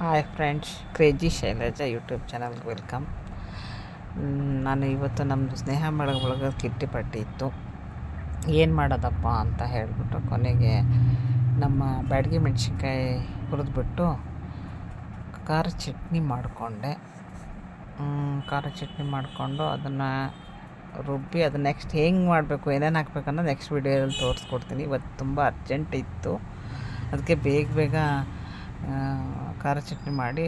Hi friends crazy Shailaja YouTube ಚಾನಲ್ಗೆ welcome ನಾನು ಇವತ್ತು ನಮ್ಮದು ಸ್ನೇಹ ಮಾಡೋ ಒಳಗೆ ಕಿಟ್ಟಿ ಪಟ್ಟಿ ಇತ್ತು. ಏನು ಮಾಡೋದಪ್ಪ ಅಂತ ಹೇಳಿಬಿಟ್ಟು ಕೊನೆಗೆ ನಮ್ಮ ಬ್ಯಾಡಗಿ ಮೆಣಸಿನ್ಕಾಯಿ ಹುರಿದ್ಬಿಟ್ಟು ಖಾರ ಚಟ್ನಿ ಮಾಡಿಕೊಂಡೆ. ಖಾರ ಚಟ್ನಿ ಮಾಡಿಕೊಂಡು ಅದನ್ನು ರುಬ್ಬಿ ಅದು ನೆಕ್ಸ್ಟ್ ಹೆಂಗೆ ಮಾಡಬೇಕು, ಏನೇನು ಹಾಕ್ಬೇಕನ್ನೋ ನೆಕ್ಸ್ಟ್ ವೀಡಿಯೋದಲ್ಲಿ ತೋರಿಸ್ಕೊಡ್ತೀನಿ. ಇವತ್ತು ತುಂಬ ಅರ್ಜೆಂಟ್ ಇತ್ತು. ಅದಕ್ಕೆ ಬೇಗ ಬೇಗ ಖಾರ ಚಟ್ನಿ ಮಾಡಿ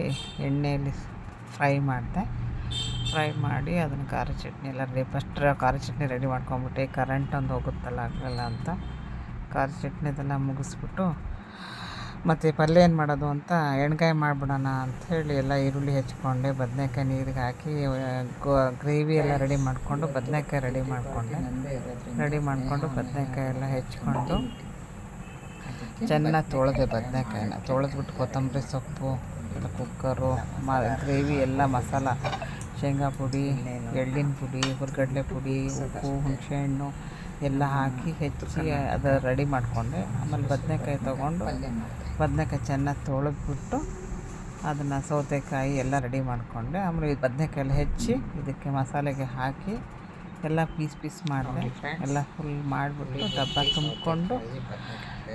ಎಣ್ಣೆಯಲ್ಲಿ ಫ್ರೈ ಮಾಡಿದೆ. ಫ್ರೈ ಮಾಡಿ ಅದನ್ನು ಖಾರ ಚಟ್ನಿ ಎಲ್ಲ ರೆಡಿ ಫಸ್ಟ್ ಖಾರ ಚಟ್ನಿ ರೆಡಿ ಮಾಡ್ಕೊಂಬಿಟ್ಟೆ. ಕರೆಂಟ್ ಒಂದು ಹೋಗುತ್ತಲ್ಲ ಆಗಲ್ಲ ಅಂತ. ಖಾರ ಚಟ್ನಿ ಅದೆಲ್ಲ ಮುಗಿಸ್ಬಿಟ್ಟು, ಮತ್ತು ಪಲ್ಯ ಏನು ಮಾಡೋದು ಅಂತ ಎಣ್ಗಾಯಿ ಮಾಡಿಬಿಡೋಣ ಅಂಥೇಳಿ ಎಲ್ಲ ಈರುಳ್ಳಿ ಹೆಚ್ಕೊಂಡೆ. ಬದನೆಕಾಯಿ ನೀರಿಗೆ ಹಾಕಿ ಗ್ರೇವಿ ಎಲ್ಲ ರೆಡಿ ಮಾಡಿಕೊಂಡು ಬದನೆಕಾಯಿ ರೆಡಿ ಮಾಡಿಕೊಂಡೆ. ರೆಡಿ ಮಾಡಿಕೊಂಡು ಬದನೆಕಾಯಿ ಎಲ್ಲ ಹೆಚ್ಕೊಂಡು ಚೆನ್ನಾಗಿ ತೊಳೆದೆ ಬದನೆಕಾಯಿನ ತೊಳೆದ್ಬಿಟ್ಟು ಕೊತ್ತಂಬರಿ ಸೊಪ್ಪು ಕುಕ್ಕರು ಮ ಗ್ರೇವಿ ಎಲ್ಲ ಮಸಾಲ, ಶೇಂಗಾ ಪುಡಿ, ಎಳ್ಳಿನ ಪುಡಿ, ಹುರ್ಗಡ್ಲೆ ಪುಡಿ, ಉಪ್ಪು ಹುಣಸೆಹಣ್ಣು ಎಲ್ಲ ಹಾಕಿ ಹೆಚ್ಚಿ ಅದು ರೆಡಿ ಮಾಡಿಕೊಂಡೆ. ಆಮೇಲೆ ಬದನೆಕಾಯಿ ತೊಗೊಂಡು ಬದನೆಕಾಯಿ ಚೆನ್ನಾಗಿ ತೊಳೆದ್ಬಿಟ್ಟು ಅದನ್ನು ಸೌತೆಕಾಯಿ ಎಲ್ಲ ರೆಡಿ ಮಾಡಿಕೊಂಡೆ. ಆಮೇಲೆ ಈ ಬದನೆಕಾಯಿ ಎಲ್ಲ ಹೆಚ್ಚಿ ಇದಕ್ಕೆ ಮಸಾಲೆಗೆ ಹಾಕಿ ಎಲ್ಲ ಪೀಸ್ ಪೀಸ್ ಮಾಡಿದೆ. ಎಲ್ಲ ಫುಲ್ ಮಾಡಿಬಿಟ್ಟು ಡಬ್ಬ ತುಂಬಿಕೊಂಡು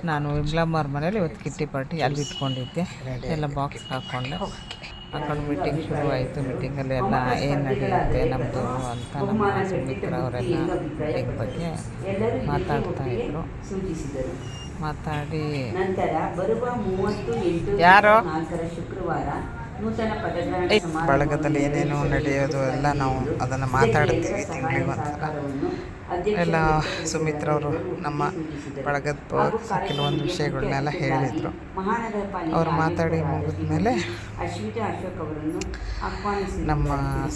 ನಾನು ವಿಮ್ಲಮ್ಮವ್ರ ಮನೇಲಿ ಇವತ್ತು ಕಿಟ್ಟಿ ಪಾರ್ಟಿ ಅಲ್ಲಿ ಇಟ್ಕೊಂಡಿದ್ದೆ. ಎಲ್ಲ ಬಾಕ್ಸ್ ಹಾಕ್ಕೊಂಡು ಹಾಕೊಂಡು. ಮೀಟಿಂಗ್ ಶುರು ಆಯಿತು. ಮೀಟಿಂಗಲ್ಲಿ ಎಲ್ಲ ಏನು ನಡೆಯುತ್ತೆ ನಮ್ಮದು ಅಂತ ನಮ್ಮ ಸುಮಿತ್ರ ಅವರೆಲ್ಲ ಮೀಟಿಂಗ್ ಬಗ್ಗೆ ಮಾತಾಡ್ತಾ ಇದ್ರು. ಮಾತಾಡಿ. ಯಾರು? ಶುಕ್ರವಾರ ಬಳಗದಲ್ಲಿ ಏನೇನು ನಡೆಯೋದು ಎಲ್ಲ ನಾವು ಅದನ್ನು ಮಾತಾಡ್ತೀವಿ ತಿಂಗಳಿಗೆ ಒಂದ್ಸಲ ಎಲ್ಲ ಸುಮಿತ್ರ ಅವರು ನಮ್ಮ ಬಳಗದ ಕೆಲವೊಂದು ವಿಷಯಗಳನ್ನೆಲ್ಲ ಹೇಳಿದರು. ಅವ್ರು ಮಾತಾಡಿ ಮುಗಿದ್ಮೇಲೆ ನಮ್ಮ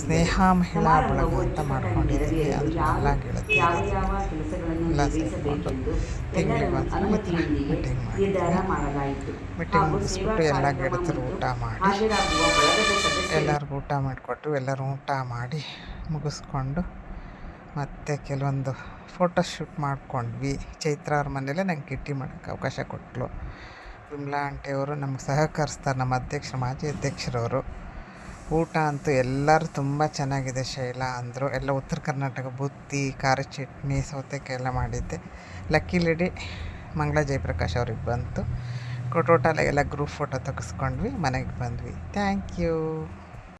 ಸ್ನೇಹ ಮಹಿಳಾ ಬಳಗ ಅಂತ ಮಾಡ್ಕೊಂಡಿದ್ದೀವಿ ಅದು ಎಲ್ಲ ಗೆಳತಿ ಎಲ್ಲ ಸೇರಿಕೊಂಡು ತಿಂಗಳಿಗೆ ಮೀಟಿಂಗ್ ಮೀಟಿಂಗ್ ಮಾಡಿ ಮೀಟಿಂಗ್ ಮುಗಿಸ್ಬಿಟ್ಟು ಎಲ್ಲ ಕಾರ್ಯಕ್ರಮ ಊಟ ಮಾಡಿ. ಎಲ್ಲರಿಗೂ ಊಟ ಮಾಡಿಕೊಟ್ಟು ಎಲ್ಲರೂ ಊಟ ಮಾಡಿ ಮುಗಿಸ್ಕೊಂಡು ಮತ್ತು ಕೆಲವೊಂದು ಫೋಟೋ ಶೂಟ್ ಮಾಡ್ಕೊಂಡ್ವಿ. ಚೈತ್ರ ಅವ್ರ ಮನೇಲೆ ನಂಗೆ ಕಿಟ್ಟಿ ಮಾಡೋಕ್ಕೆ ಅವಕಾಶ ಕೊಟ್ಟಳು ವಿಮ್ಲಾ ಆಂಟಿಯವರು ನಮ್ಗೆ ಸಹಕರಿಸ್ತಾರೆ, ನಮ್ಮ ಅಧ್ಯಕ್ಷರು, ಮಾಜಿ ಅಧ್ಯಕ್ಷರವರು. ಊಟ ಅಂತೂ ಎಲ್ಲರೂ ತುಂಬ ಚೆನ್ನಾಗಿದೆ ಶೈಲಾ ಅಂದರು. ಎಲ್ಲ ಉತ್ತರ ಕರ್ನಾಟಕ, ಬುತ್ತಿ, ಖಾರ ಚಟ್ನಿ, ಸೌತೆಕಾಯಿ ಎಲ್ಲ ಮಾಡಿದ್ದೆ. ಲಕ್ಕಿ ಲೇಡಿ ಮಂಗಳ ಜಯಪ್ರಕಾಶ್ ಅವ್ರಿಗೆ ಬಂತು. ಟೋಟಲ್ ಎಲ್ಲ ಗ್ರೂಪ್ ಫೋಟೋ ತೆಗೆಸ್ಕೊಂಡ್ವಿ ಮನೆಗೆ ಬಂದ್ವಿ. Thank you